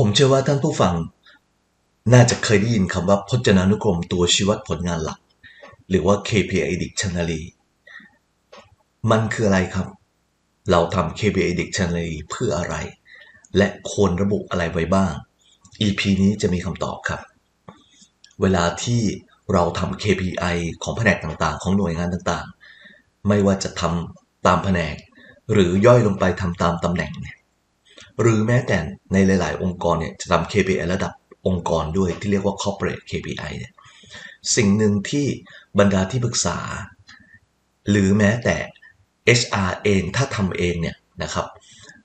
ผมเชื่อว่าท่านผู้ฟัง น่าจะเคยได้ยินคำว่าพจนานุกรมตัวชี้วัดผลงานหลัก หรือว่า KPI Dictionary มันคืออะไรครับ เราทำ KPI Dictionary เพื่ออะไร และควรระบุอะไรไว้บ้าง EP นี้จะมีคำตอบครับ เวลาที่เราทำ KPI ของแผนกต่างๆ ของหน่วยงานต่างๆ ไม่ว่าจะทำตามแผนก หรือย่อยลงไปทำตามตำแหน่งเนี่ย หรือแม้แต่ในหลาย ๆ องค์กรเนี่ยจะทำ KPI ระดับองค์กรด้วยที่เรียกว่า corporate KPI เนี่ยสิ่งหนึ่งที่บรรดาที่ปรึกษา หรือแม้แต่ HR เองถ้าทำเองเนี่ยนะครับ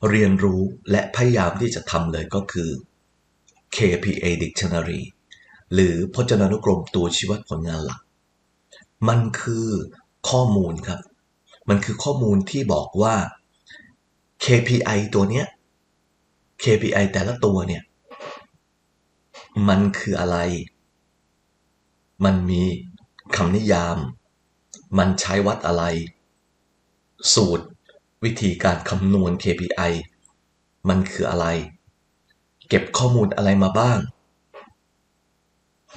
เรียนรู้และพยายามที่จะทำเลยก็คือ KPI Dictionary หรือพจนานุกรมตัวชี้วัดผลงานหลัก มันคือข้อมูลครับ มันคือข้อมูลที่บอกว่า KPI ตัวเนี้ย KPI แต่ละตัวเนี่ย มันคืออะไร มันมีคำนิยาม มันใช้วัดอะไร สูตรวิธีการคำนวณ KPI มันคืออะไร เก็บข้อมูลอะไรมาบ้าง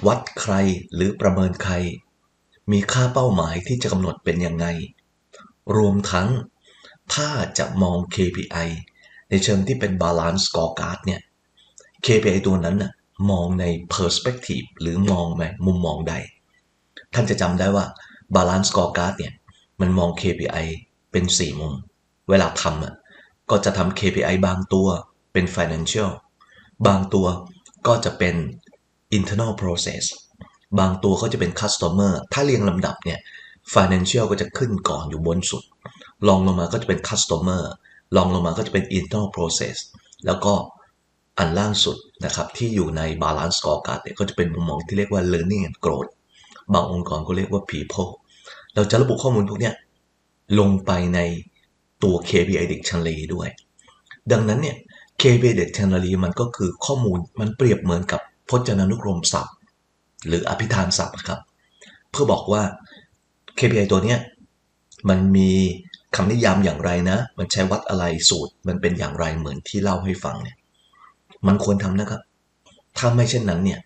วัดใครหรือประเมินใคร มีค่าเป้าหมายที่จะกำหนดเป็นยังไง รวมทั้งถ้าจะมอง KPI ในเชิงที่เป็น Balance Scorecard เนี่ย KPI ตัวนั้นน่ะมองใน Perspective หรือมองในมุมมองใด ท่านจะจำได้ว่า Balance Scorecard เนี่ย มันมอง KPI เป็น 4 มุม เวลาทำอะก็จะทำ KPI บางตัวเป็น Financial บางตัวก็จะเป็น internal process บางตัวก็จะเป็น customer ถ้าเรียงลำดับเนี่ย financial ก็จะขึ้นก่อนอยู่บนสุด ลองลงมาก็จะเป็น customer ลองลงมาก็จะเป็น internal process แล้วก็อันล่างสุดนะครับที่อยู่ใน balance scorecard เนี่ยก็จะเป็นมุมมองที่เรียกว่า learning and growth บางองค์กรก็เรียกว่า people เราจะระบุข้อมูลพวกนี้ลงไปในตัว KPI Dictionary ด้วย ดังนั้นเนี่ย KPI Dictionary มันก็คือข้อมูลมันเปรียบเหมือนกับพจนานุกรมศัพท์ หรืออภิธานศัพท์ครับ เพื่อบอกว่า KPI ตัวเนี้ยมันมี คำนิยามอย่างไรนะ มันใช้วัดอะไรสูตร มันเป็นอย่างไรเหมือนที่เล่าให้ฟังเนี่ย มันควรทำนะครับ ถ้าไม่เช่นนั้นเนี่ย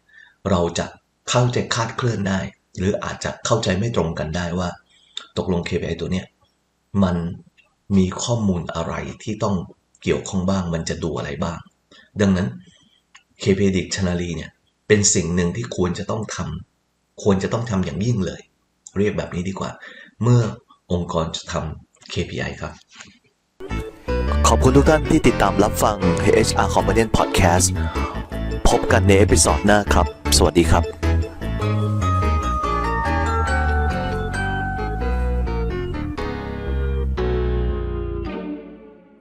เราจะเข้าใจคาดเคลื่อนได้ หรืออาจจะเข้าใจไม่ตรงกันได้ว่า ตกลง KPI ตัวเนี้ยมันมีข้อมูลอะไรที่ต้องเกี่ยวข้องบ้าง มันจะดูอะไรบ้าง ดังนั้น KPI Dictionary เนี่ย เป็นสิ่งหนึ่งที่ควรจะต้องทำควรจะต้องทำอย่างยิ่งเลย เรียกแบบนี้ดีกว่า เมื่อองค์กรจะทำ KPI ครับ ขอบคุณทุกท่านที่ติดตามรับฟัง HR Companion Podcast พบกันในเอพิซอดหน้าครับ สวัสดีครับ